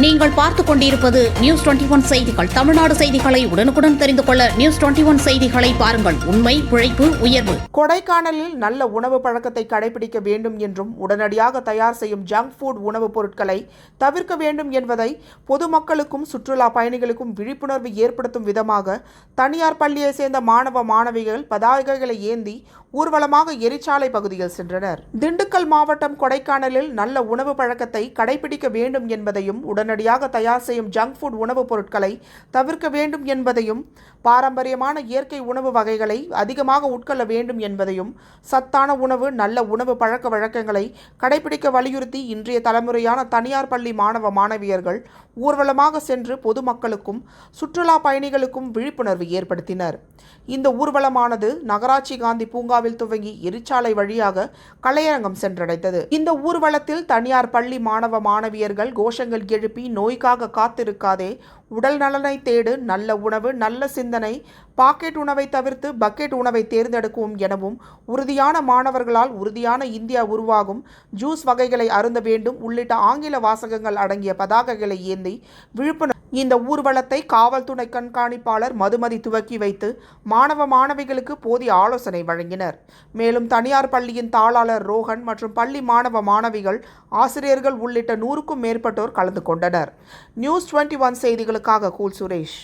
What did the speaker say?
நீங்கள் பார்த்துக் கொண்டிருப்பது நியூஸ் டுவெண்டி ஒன் செய்திகள். தமிழ்நாடு செய்திகளை உடனுக்குடன் தெரிந்து கொள்ள நியூஸ் டுவெண்டி ஒன் செய்திகளை பாருங்கள். உண்மை உழைப்பு உயர்வு. கொடைக்கானலில் நல்ல உணவு பழக்கத்தை கடைபிடிக்க வேண்டும் என்றும் உடனடியாக தயார் செய்யும் ஜங்க் ஃபுட் உணவுப் பொருட்களை தவிர்க்க வேண்டும் என்பதை பொதுமக்களுக்கும் சுற்றுலா பயணிகளுக்கும் விழிப்புணர்வு ஏற்படுத்தும் விதமாக தனியார் பள்ளியை சேர்ந்த மாணவ மாணவிகள் பதாகைகளை ஏந்தி ஊர்வலமாக எரிச்சாலை பகுதியில் சென்றனர். திண்டுக்கல் மாவட்டம் கொடைக்கானலில் நல்ல உணவு பழக்கத்தை கடைபிடிக்க வேண்டும் என்பதையும் உடனடியாக தயார் செய்யும் ஜங்க் ஃபுட் உணவுப் பொருட்களை தவிர்க்க வேண்டும் என்பதையும் பாரம்பரியமான இயற்கை உணவு வகைகளை அதிகமாக உட்கொள்ள வேண்டும் என்பதையும் சத்தான உணவு நல்ல உணவு பழக்க வழக்கங்களை கடைபிடிக்க வலியுறுத்தி இன்றைய தலைமுறையான தனியார் பள்ளி மாணவ மாணவியர்கள் ஊர்வலமாக சென்று பொதுமக்களுக்கும் சுற்றுலா பயணிகளுக்கும் விழிப்புணர்வு ஏற்படுத்தினர். இந்த ஊர்வலமானது நகராட்சி காந்தி பூங்காவில் துவங்கி எரிச்சாலை வழியாக கலையரங்கம் சென்றடைந்தது. இந்த ஊர்வலத்தில் தனியார் பள்ளி மாணவ மாணவியர்கள் கோஷங்கள் எழுப்பி நோய்க்காக காத்திருக்காதே. உடல் நலனை தேடு நல்ல உணவு நல்ல சிந்தனை பாக்கெட் உணவை தவிர்த்து பக்கெட் உணவை தேர்ந்தெடுக்கும் எனவும் உறுதியான மாணவர்களால் உறுதியான இந்தியா உருவாகும் ஜூஸ் வகைகளை அருந்த வேண்டும் உள்ளிட்ட ஆங்கில வாசகங்கள் அடங்கிய பதாகைகளை ஏந்தி விழிப்புணர்வு இந்த ஊர்வலத்தை காவல்துறை கண்காணிப்பாளர் மதுமதி துவக்கி வைத்து மாணவ மாணவிகளுக்கு போதிய ஆலோசனை வழங்கினர். மேலும் தனியார் பள்ளியின் தாளாளர் ரோஹன் மற்றும் பள்ளி மாணவ மாணவிகள் ஆசிரியர்கள் உள்ளிட்ட நூறுக்கும் மேற்பட்டோர் கலந்து கொண்டனர். நியூஸ் டுவெண்ட்டி ஒன் செய்திகளுக்காக கூல் சுரேஷ்.